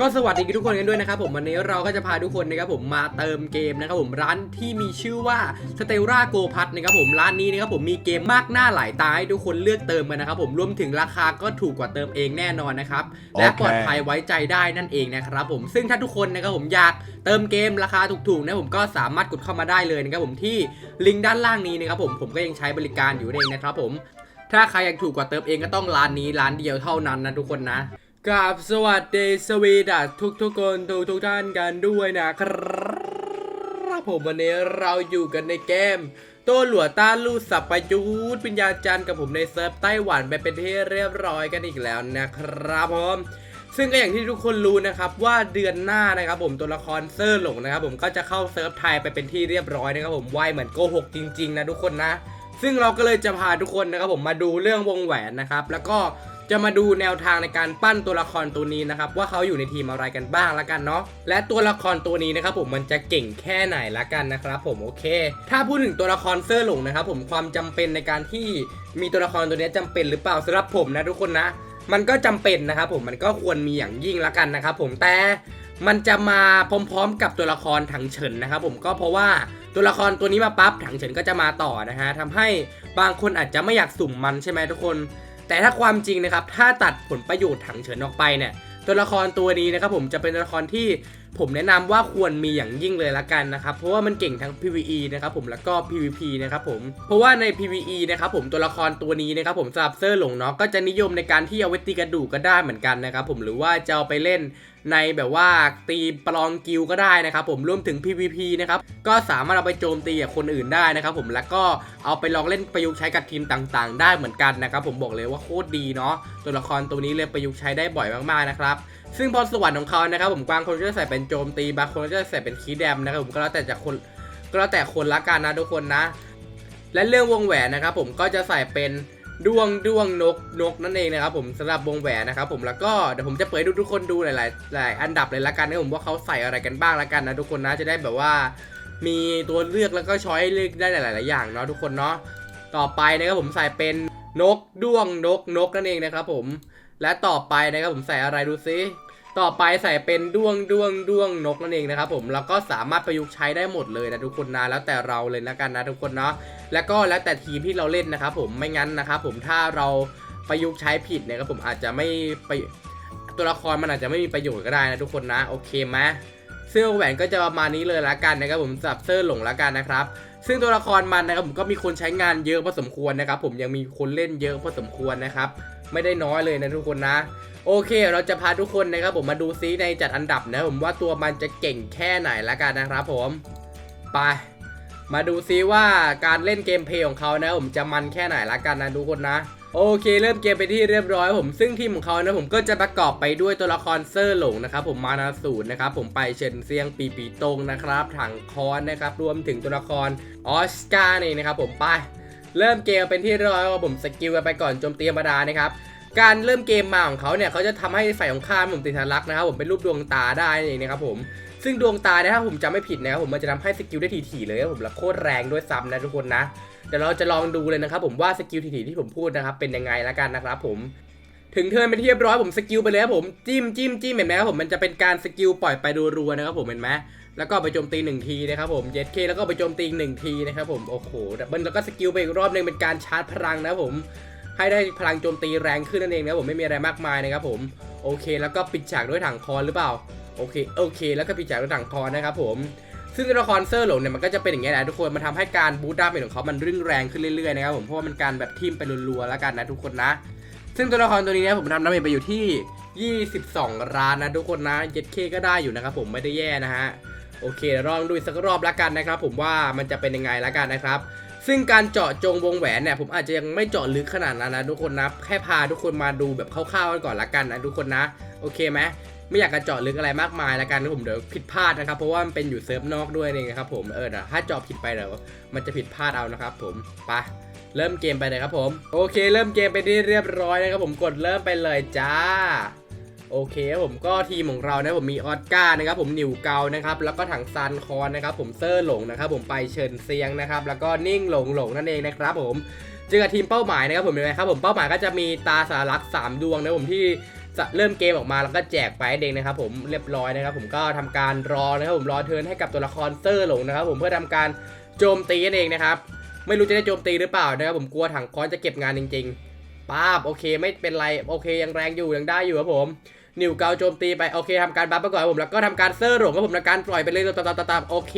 ก็สวัสดีทุกคนกันด้วยนะครับผมวันนี้เราก็จะพาทุกคนนะครับผมมาเติมเกมนะครับผมร้านที่มีชื่อว่า s t e l l a Go p a s นะครับผมร้านนี้นะครับผมมีเกมมากหน้าหลายตาให้ทุกคนเลือกเติมกันนะครับผมรวมถึงราคาก็ถูกกว่าเติมเองแน่นอนนะครับและโอเคปลอดภัยไว้ใจได้นั่นเองนะครับผมซึ่งถ้าทุกคนนะครับผมอยากเติมเกมราคาถูกๆนะผมก็สามารถกดเข้ามาได้เลยนะครับผมที่ลิงก์ด้านล่างนี้นะครับผมผมก็ยังใช้บริการอยู่นั่นเองนะครับผมถ้าใครอยากถูกกว่าเติมเองก็ต้องร้านนี้ร้านเดียวเท่านั้นนะทุกคนนะ กับสวัสดีสวีดัสทุกทุกคนทุกทุกท่านกันด้วยนะครับผมวันนี้เราอยู่กันในเกมโต้หลัวต้านลูสับประยุทธ์วิญญาจันทร์กับผมในเซิร์ฟไต้หวันไปเป็นที่เรียบร้อยกันอีกแล้วนะครับผมซึ่งก็อย่างที่ทุกคนรู้นะครับว่าเดือนหน้านะครับผมตัวละครเซอร์หลงนะครับผมก็จะเข้าเซิร์ฟไทยไปเป็นที่เรียบร้อยนะครับผมไวเหมือนโกหกจริงๆนะทุกคนนะ ซึ่งเราก็เลยจะพาทุกคนนะครับผมมาดูเรื่องวงแหวนนะครับแล้วก็ จะมาดูแนวทางในการปั้นตัวละครตัวนี้นะครับว่าเขาอยู่ในทีมอะไรกันบ้างละกันเนาะและตัวละครตัวนี้นะครับผมมันจะเก่งแค่ไหนละกันนะครับ ผมโอเค ถ้าพูดถึงตัวละครเซอร์หลงนะครับผมความจำเป็นในการที่มีตัวละครตัวนี้จำเป็นหรือเปล่าสำหรับผมนะทุกคนนะ มันก็จำเป็นนะครับผมมันก็ควรมีอย่างยิ่งละกันนะครับผมแต่มันจะมาพร้อมๆ กับตัวละครถังเฉินนะครับผมก็เพราะว่าตัวละครตัวนี้มาปั๊บถังเฉินก็จะมาต่อนะฮะทำให้บางคนอาจจะไม่อยากสุ่มมันใช่ไหมทุกคน แต่ถ้าความจริงนะครับถ้าตัดผลประโยชน์ถังเฉินออกไปเนี่ยตัวละครตัวนี้นะครับผมจะเป็นตัวละครที่ผมแนะนำว่าควรมีอย่างยิ่งเลยละกันนะครับเพราะว่ามันเก่งทั้ง PVE นะครับผมแล้วก็ PVP นะครับผมเพราะว่าใน PVE นะครับผมตัวละครตัวนี้นะครับผมสำหรับเซอร์หลงเนาะก็จะนิยมในการที่เอาไว้ตีกระดูกก็ได้เหมือนกันนะครับผมหรือว่าจะเอาไปเล่น ในแบบว่าตีประลองกิลก็ได้นะครับผมรวมถึง PVP นะครับก็สามารถเอาไปโจมตีกับคนอื่นได้นะครับผมแล้วก็เอาไปลองเล่นประยุกต์ใช้กับทีมต่างๆ ได้เหมือนกันนะครับผมบอกเลยว่าโคตรดีเนาะตัวละครตัวนี้เลยประยุกต์ใช้ได้บ่อยมากๆนะครับซึ่งพรสวรรค์ของเขานะครับผมกวางคนก็จะใส่เป็นโจมตีบางคนก็จะใส่เป็นคีแดมนะครับผมก็แล้วแต่จากคนก็แล้วแต่คนละกันนะทุกคนนะ และเรื่องวงแหวนนะครับผมก็จะใส่เป็น ดวงดวงนกนกนั่นเองนะครับผมสำหรับวงแหวนนะครับผมแล้วก็เดี๋ยวผมจะเปิดให้ทุกคนดูหลายๆหลายอันดับเลยละกันนะผมว่าเขาใส่อะไรกันบ้างละกันนะทุกคนนะจะได้แบบว่า มีตัวเลือกแล้วก็ช้อยเลือกได้หลาย ๆ อย่างเนาะทุกคนเนาะต่อไปนะครับผมใส่เป็นนกด้วงนกนกนั่นเองนะครับผมและต่อไปนะครับผมใส่อะไรดูซิต่อไปใส่เป็นด้วงด้วงด้วงนกนั่นเองนะครับผมแล้วก็สามารถประยุกต์ใช้ได้หมดเลยนะทุกคนนะแล้วแต่เราเลยละกันนะทุกคนเนาะ แล้วก็แล้วแต่ทีมที่เราเล่นนะครับผมไม่งั้นนะครับผมถ้าเราประยุกต์ใช้ผิดเนี่ยครับผมอาจจะไม่ไปตัวละครมันอาจจะไม่มีประโยชน์ก็ได้นะทุกคนนะโอเคไหมเสื้อแหวนก็จะประมาณนี้เลยละกันนะครับผมสำหรับเสื้อหลงละกันนะครับซึ่งตัวละครมันนะครับผมก็มีคนใช้งานเยอะพอสมควรนะครับผมยังมีคนเล่นเยอะพอสมควรนะครับไม่ได้น้อยเลยนะทุกคนนะ โอเค เราจะพาทุกคนนะครับผมมาดูซิในจัดอันดับนะผมว่าตัวมันจะเก่งแค่ไหนละกันนะครับผมไป มาดูซิว่าการเล่นเกมเพลย์ของเขานะผมจะมันแค่ไหนละกันนะทุกคนนะโอเค เริ่มเกมไปที่เรียบร้อยผมซึ่งทีมของเขานะผมก็จะประกอบไปด้วยตัวละครเซอร์หลงนะครับผมมานาสูนนะครับผมไปเฉินเซียงปีปีตงนะครับถังคอนนะครับรวมถึงตัวละครออสการ์นี่นะครับผมไปเริ่มเกมเป็นที่เรียบร้อยผมสกิลกันไปก่อนโจมตีธรรมดานะครับการเริ่มเกมมาของเขาเนี่ยเขาจะทำให้ฝ่ายของข้ามผมติดทะลักนะครับผมเป็นรูปดวงตาได้นั่เองนะครับผม ซึ่งดวงตาเนี่ยถ้าผมจำไม่ผิดนะครับผมมันจะทำให้สกิลได้ถี่ๆเลยครับผมและโคตรแรงด้วยซ้ำนะทุกคนนะเดี๋ยวเราจะลองดูเลยนะครับผมว่าสกิลถี่ๆที่ผมพูดนะครับเป็นยังไงละกันนะครับผมถึงเทิร์นเป็นที่เรียบร้อยผมสกิลไปเลยครับผมจิ้มจิ้มจิ้มเห็นไหมครับผมมันจะเป็นการสกิลปล่อยไปรัวๆนะครับผมเห็นไหมแล้วก็ไปโจมตีหนึ่งทีนะครับผมเย็ดเคแล้วก็ไปโจมตีหนึ่งทีนะครับผมโอ้โหดับเบิลแล้วก็สกิลไปอีกรอบหนึงเป็นการชาร์จพลังนะครับผมให้ได้พลังโจมตีแรงขึ้นนั่นเองนะครับผมไม่มีอะไรมากมายนะครับผมโอเค แล้วก็ปิดฉากด้วยถังคอนหรือเปล่า โอเคโอเค แล้วก็ปิดฉากด้วยถังคอนะครับผมซึ่งตัวละครเซอร์หลงเนี่ยมันก็จะเป็นอย่างเงี้ยนะทุกคนมันทำให้การบูตดาเมจของเขามันรึ่งแรงขึ้นเรื่อยๆนะครับผมเพราะว่ามันการแบบทิมไปรัวๆแล้วกันนะทุกคนนะ ซึ่งตัวละครตัวนี้เนี่ยผมทำดาเมจไปอยู่ที่ 22ล้านนะทุกคนนะเย็ดเคก็ได้อยู่นะครับผมไม่ได้แย่นะฮะโอเคลองดูอีกสักรอบละกันนะครับ ผมว่ามันจะเป็นยังไงละกันนะครับ ซึ่งการเจาะจงวงแหวนเนี่ยผมอาจจะยังไม่เจาะลึกขนาดนั้นนะทุกคนนะแค่พาทุกคนมาดูแบบคร่าวๆกันก่อนละกันนะทุกคนนะ โอเคไหม ไม่อยากจะเจาะลึกอะไรมากมายละกันนะผมเดี๋ยวผิดพลาดนะครับ เพราะว่ามันเป็นอยู่เซิร์ฟนอกด้วยนี่นะครับผมเออถ้าเจาะผิดไปเดี๋ยวมันจะผิดพลาดเอานะครับผมไปเริ่มเกมไปเลยครับผมโอเค เริ่มเกมไปที่เรียบร้อยนะครับผมกดเริ่มไปเลยจ้าโอเคผมก็ทีมของเรานะผมมีออสการ์นะครับผมนิวเกานะครับแล้วก็ถังซันคอนนะครับผมเซอร์หลงนะครับผมไปเชิญเซียงนะครับแล้วก็นิ่งหลงหลงนั่นเองนะครับผมเจอกับทีมเป้าหมายนะครับผมเห็นไหมครับผมเป้าหมายก็จะมีตาสารักษ์สามดวงนะผมที่ เริ่มเกมออกมาแล้วก็แจกไปเองนะครับผมเรียบร้อยนะครับ ผมก็ทำการรอนะครับผมรอเทิร์นให้กับตัวละครเซอร์หลงนะครับผมเพื่อทำการโจมตีนั่นเองนะครับไม่รู้จะได้โจมตีหรือเปล่านะครับผมกลัวถังค้อนจะเก็บงานจริงๆป้าบโอเคไม่เป็นไรโอเคยังแรงอยู่ยังได้อยู่ครับผมนิวเกาโจมตีไปโอเคทำการบัฟไปก่อนครับผมแล้วก็ทำการเซอร์หลงครับผมแล้วการปล่อยไปเลยตามๆๆๆโอเค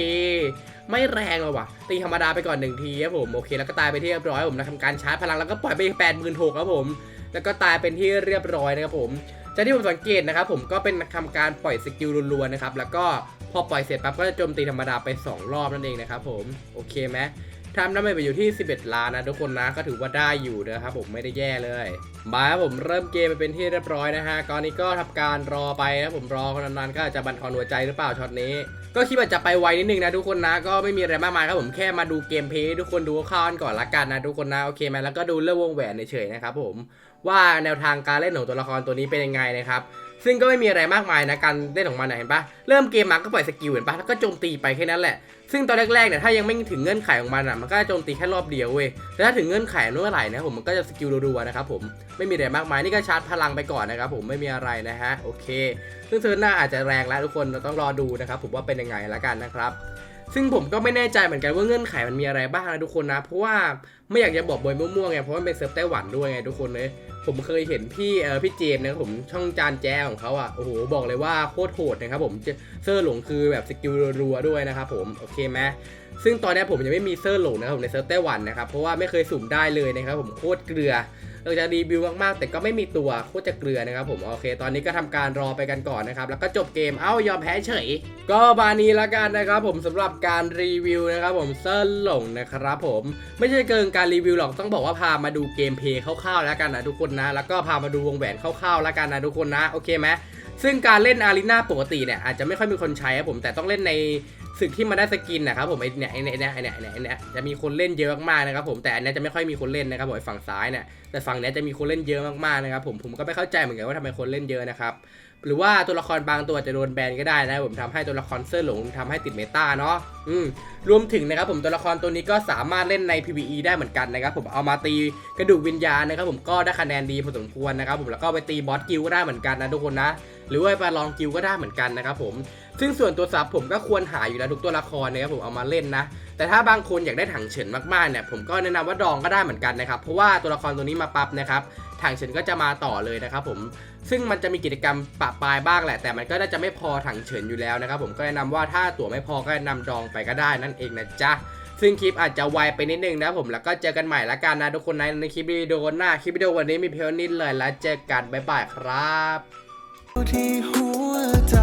ไม่แรงเลยว่ะ ตีธรรมดาไปก่อนหนึ่งทีครับผมโอเคแล้วก็ตายไปที่เรียบร้อยผมนะทำการชาร์จพลังแล้วก็ปล่อยไปแปดหมื่นหกครับผม แล้วก็ตายเป็นที่เรียบร้อยนะครับผมจากที่ผมสังเกตนะครับผมก็เป็นทำการปล่อยสกิลรัวๆนะครับแล้วก็พอปล่อยเสร็จปั๊บก็จะโจมตีธรรมดาไป 2 รอบนั่นเองนะครับผมโอเคไหม ทำน้ำไปอยู่ที่ 11 ล้านนะทุกคนนะก็ถือว่าได้อยู่นะครับผมไม่ได้แย่เลยมาครับผมเริ่มเกมไปเป็นที่เรียบร้อยนะฮะตอนนี้ก็ทำการรอไปนะผมรอคนนานๆก็อาจจะบันทอนหัวใจหรือเปล่าช็อตนี้ ก็คิดว่าจะไปไวนิดนึงนะทุกคนนะก็ไม่มีอะไรมากมายครับผมแค่มาดูเกมเพย์ทุกคนดูคร่าวก่อนละกันนะทุกคนนะโอเคไหมแล้วก็ดูเรื่องวงแหวนเฉยๆนะครับผมว่าแนวทางการเล่นของตัวละครตัวนี้เป็นยังไงนะครับ ซึ่งก็ไม่มีอะไรมากมายนะการเล่นของมันนะเห็นปะเริ่มเกมมาก็ปล่อยสกิลเห็นปะแล้วก็โจมตีไปแค่นั้นแหละ ซึ่งตอนแรกๆเนี่ยถ้ายังไม่ถึงเงื่อนไขของมันอะมันก็จะโจมตีแค่รอบเดียวเว้ยแต่ถ้าถึงเงื่อนไขเมื่อไหร่นะผมมันก็จะสกิลรัวๆนะครับผมไม่มีอะไรมากมายนี่ก็ชาร์จพลังไปก่อนนะครับผมไม่มีอะไรนะฮะโอเค ซึ่งเทิร์นหน้าอาจจะแรงแล้วทุกคนเราต้องรอดูนะครับผมว่าเป็นยังไงละกันนะครับ ซึ่งผมก็ไม่แน่ใจเหมือนกันว่าเงื่อนไขมันมีอะไรบ้างนะทุกคนนะ เพราะว่าไม่อยากจะบอกบอยมั่วๆไงเพราะมันเป็นเซิร์ฟไต้หวันด้วยไงทุกคนเลยผมเคยเห็นพี่เออพี่เจมส์นะครับผมช่องจานแจ้ของเขาอะโอ้โหบอกเลยว่าโคตรโหดนะครับผมเจเซอร์หลงคือแบบสกิลรัวๆด้วยนะครับผมโอเคไหมซึ่งตอนนี้ผมยังไม่มีเซอร์หลงนะครับผมในเซิร์ฟไต้หวันนะครับเพราะว่าไม่เคยสุ่มได้เลยนะครับผมโคตรเกลือ เราจะรีวิวมากๆ แต่ก็ไม่มีตัวโคตรจะเกลือนะครับผมโอเค ตอนนี้ก็ทำการรอไปกันก่อนนะครับแล้วก็จบเกมเอ้ายอมแพ้เฉย ก็บานี้ละกันนะครับผมสำหรับการรีวิวนะครับผมเซิร์หลงนะครับผมไม่ใช่เกินการรีวิวหรอกต้องบอกว่าพามาดูเกมเพย์คร่าวๆแล้วกันนะทุกคนนะ แล้วก็พามาดูวงแหวนคร่าวๆแล้วกันนะทุกคนนะโอเคไหมซึ่งการเล่นอารีนาปกติเนี่ยอาจจะไม่ค่อยมีคนใช้ครับผมแต่ต้องเล่นใน ศึกที่มาได้สกินนะครับผมไอเนี่ยไอเนี่ยไอเนี่ยไอเนี่ยไอเนี่ยจะมีคนเล่นเยอะมากๆนะครับผมแต่อันเนี้ยจะไม่ค่อยมีคนเล่นนะครับผมฝั่งซ้ายเนี่ยแต่ฝั่งเนี้ยจะมีคนเล่นเยอะมากๆนะครับผมผมก็ไม่เข้าใจเหมือนกันว่าทำไมคนเล่นเยอะนะครับ หรือว่าตัวละครบางตัวจะโดนแบนก็ได้นะผมทำให้ตัวละครเซอร์หลงทำให้ติดเมตาเนาะอืมรวมถึงนะครับผมตัวละครตัวนี้ก็สามารถเล่นใน PVE ได้เหมือนกันนะครับผมเอามาตีกระดูกวิญญาณนะครับผมก็ได้คะแนนดีพอสมควรนะครับผมแล้วก็ไปตีบอสกิลก็ได้เหมือนกันนะทุกคนนะหรือว่าไปลองกิลก็ได้เหมือนกันนะครับผมซึ่งส่วนตัวซับผมก็ควรหาอยู่แล้วทุกตัวละครนะครับผมเอามาเล่นนะ แต่ถ้าบางคนอยากได้ถังเฉินมากๆเนี่ยผมก็แนะนำว่าดองก็ได้เหมือนกันนะครับเพราะว่าตัวละครตัวนี้มาปั๊บนะครับ ถังเฉินก็จะมาต่อเลยนะครับผมซึ่งมันจะมีกิจกรรมปะปลายบ้างแหละ แต่มันก็น่าจะไม่พอถังเฉินอยู่แล้วนะครับผมก็แนะนำว่าถ้าตั๋วไม่พอก็แนะนำดองไปก็ได้นั่นเองนะจ๊ะซึ่งคลิปอาจจะไวไปนิดนึงนะผมแล้วก็เจอกันใหม่ละกันนะทุกคนในในคลิปวิดีโอหน้าคลิปวิดีโอวันนี้มีเพียงเท่านี้เลยแล้วเจอกันบ๊ายบายครับที่หัวใจ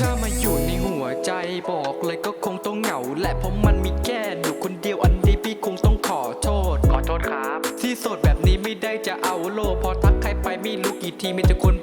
ถ้ามาอยู่ในหัวใจบอกเลยก็คงต้องเหงาแหละเพราะมันมีแค่อยู่คนเดียวอันนี้พี่คงต้องขอโทษ ขอโทษครับ ที่โสดแบบนี้ ที่มีแต่คน